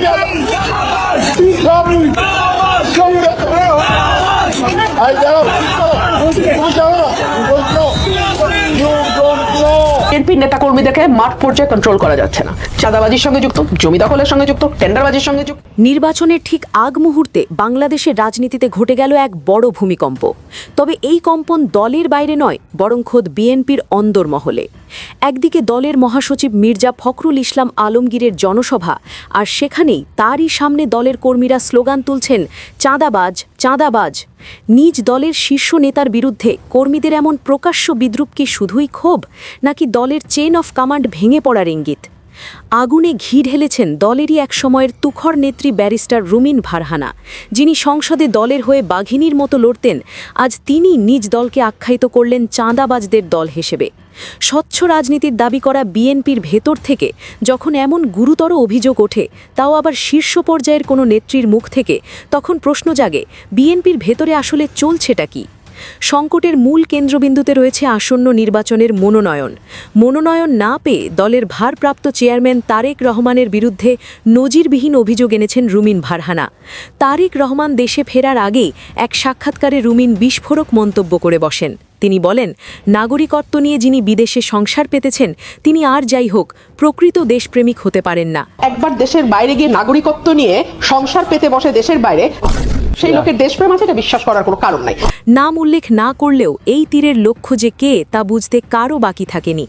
Know. বিএনপির নেতাকর্মীদেরকে মাঠ পর্যায়ে কন্ট্রোল করা যাচ্ছে না। চাঁদাবাজির সঙ্গে যুক্ত, জমি দখলের সঙ্গে যুক্ত, টেন্ডারবাজির সঙ্গে যুক্ত। নির্বাচনের ঠিক আগ মুহূর্তে বাংলাদেশের রাজনীতিতে ঘটে গেল এক বড় ভূমিকম্প। তবে এই কম্পন দলের বাইরে নয়, বরং খোদ বিএনপির অন্দরমহলে। একদিকে দলের মহাসচিব মির্জা ফখরুল ইসলাম আলমগীরের জনসভা, আর সেখানেই তারই সামনে দলের কর্মীরা স্লোগান তুলছেন, চাঁদাবাজ চাঁদাবাজ। নিজ দলের শীর্ষ নেতার বিরুদ্ধে কর্মীদের এমন প্রকাশ্য বিদ্রুপ কি শুধুই ক্ষোভ, নাকি দলের চেন অফ কমান্ড ভেঙে পড়ার ইঙ্গিত আগুনে ঘি ঢেলেছেন দলেরই এক সময়ের তুখর নেত্রী ব্যারিস্টার রুমিন ভারহানা, যিনি সংসদে দলের হয়ে বাঘিনীর মতো লড়তেন, আজ তিনি নিজ দলকে আখ্যায়িত করলেন চাঁদাবাজদের দল হিসেবে। স্বচ্ছ রাজনীতির দাবি করা বিএনপির ভেতর থেকে যখন এমন গুরুতর অভিযোগ ওঠে, তাও আবার শীর্ষ পর্যায়ের কোনো নেত্রীর মুখ থেকে, তখন প্রশ্ন জাগে, বিএনপির ভেতরে আসলে চলছেটা কি? সংকটের মূল কেন্দ্রবিন্দুতে রয়েছে আসন্ন নির্বাচনের মনোনয়ন। মনোনয়ন না পেয়ে দলের ভারপ্রাপ্ত চেয়ারম্যান তারেক রহমানের বিরুদ্ধে নজিরবিহীন অভিযোগ এনেছেন রুমিন ভারহানা। তারেক রহমান দেশে ফেরার আগে এক সাক্ষাৎকারে রুমিন বিস্ফোরক মন্তব্য করে বসেন। তিনি বলেন, নাগরিকত্ব নিয়ে যিনি বিদেশে সংসার পেতেছেন, তিনি আর যাই হোক, প্রকৃত দেশপ্রেমিক হতে পারেন না। একবার দেশের বাইরে গিয়ে নাগরিকত্ব নিয়ে সংসার পেতে বসে দেশের বাইরে। সেই লোকের দেশপ্রেম আছে, এটা বিশ্বাস করার কোনো কারণ নাই। নাম উল্লেখ না করলেও এই তীরের লক্ষ্য যে কে, তা বুঝতে কারও বাকি থাকেনি।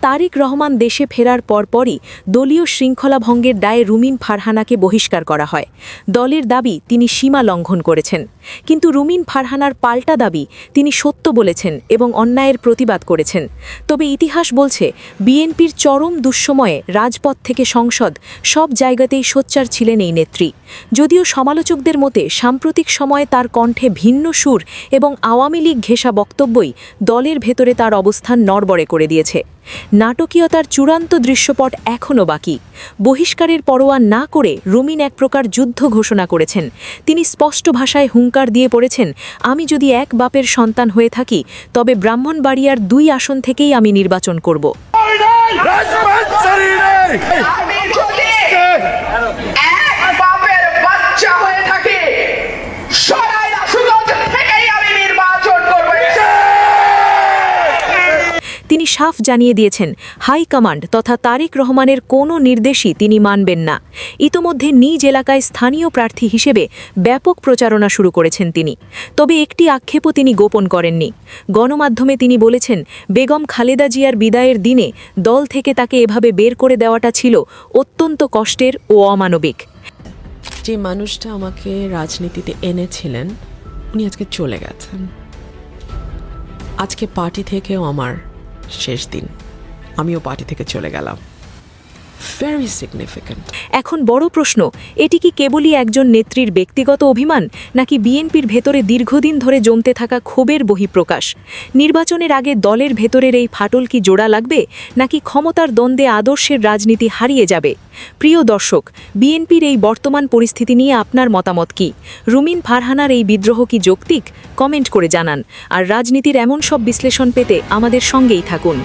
তারিক রহমান দেশে ফেরার পরপরই দলীয় শৃঙ্খলা ভঙ্গের দায়ে রুমিন ফারহানাকে বহিষ্কার করা হয়। দলের দাবি, তিনি সীমা লঙ্ঘন করেছেন। কিন্তু রুমিন ফারহানার পাল্টা দাবি, তিনি সত্য বলেছেন এবং অন্যায়ের প্রতিবাদ করেছেন। তবে ইতিহাস বলছে, বিএনপির চরম দুঃসময়ে রাজপথ থেকে সংসদ সব জায়গাতেই সোচ্চার ছিলেন এই নেত্রী। যদিও সমালোচকদের মতে, সাম্প্রতিক সময়ে তার কণ্ঠে ভিন্ন সুর এবং আওয়ামী লীগ ঘেঁষা বক্তব্যই দলের ভেতরে তার অবস্থান নড়বড়ে করে দিয়েছে নাটকীয়তার চূড়ান্ত দৃশ্যপট এখনও বাকি বহিষ্কারের পরোয়া না করে রুমিন এক প্রকার যুদ্ধ ঘোষণা করেছেন তিনি স্পষ্ট ভাষায় হুঙ্কার দিয়ে পড়েছেন আমি যদি এক বাপের সন্তান হয়ে থাকি তবে ব্রাহ্মণবাড়িয়ার দুই আসন থেকেই আমি নির্বাচন করব আমি যদি এক বাপের বাচ্চা হয়ে থাকি সরাই রাসুগঞ্জ থেকেই আমি নির্বাচন করব তিনি সাফ জানিয়ে দিয়েছেন হাই কমান্ড তথা তারেক রহমানের কোনো নির্দেশই তিনি মানবেন না। ইতোমধ্যে নিজ এলাকায় স্থানীয় প্রার্থী হিসেবে ব্যাপক প্রচারণা শুরু করেছেন তিনি। তবে একটি আক্ষেপও তিনি গোপন করেননি। গণমাধ্যমে তিনি বলেছেন, বেগম খালেদা জিয়ার বিদায়ের দিনে দল থেকে তাকে এভাবে বের করে দেওয়াটা ছিল অত্যন্ত কষ্টের ও অমানবিক। যে মানুষটা আমাকে রাজনীতিতে এনেছিলেন, উনি আজকে চলে গেছেন। আজকে পার্টি থেকেও আমার শেষ দিন। আমিও পার্টি থেকে চলে গেলাম। ভেরি সিগনিফিক্যান্ট এখন বড় প্রশ্ন, এটি কি কেবলই একজন নেত্রীর ব্যক্তিগত অভিমান, নাকি বিএনপির ভেতরে দীর্ঘদিন ধরে জমতে থাকা ক্ষোভের বহিঃপ্রকাশ? নির্বাচনের আগে দলের ভেতরের এই ফাটল কি জোড়া লাগবে, নাকি ক্ষমতার দ্বন্দ্বে আদর্শের রাজনীতি হারিয়ে যাবে? প্রিয় দর্শক, বিএনপির এই বর্তমান পরিস্থিতি নিয়ে আপনার মতামত কি? রুমিন ফারহানার এই বিদ্রোহ কি যৌক্তিক? কমেন্ট করে জানান। আর রাজনীতির এমন সব বিশ্লেষণ পেতে আমাদের সঙ্গেই থাকুন।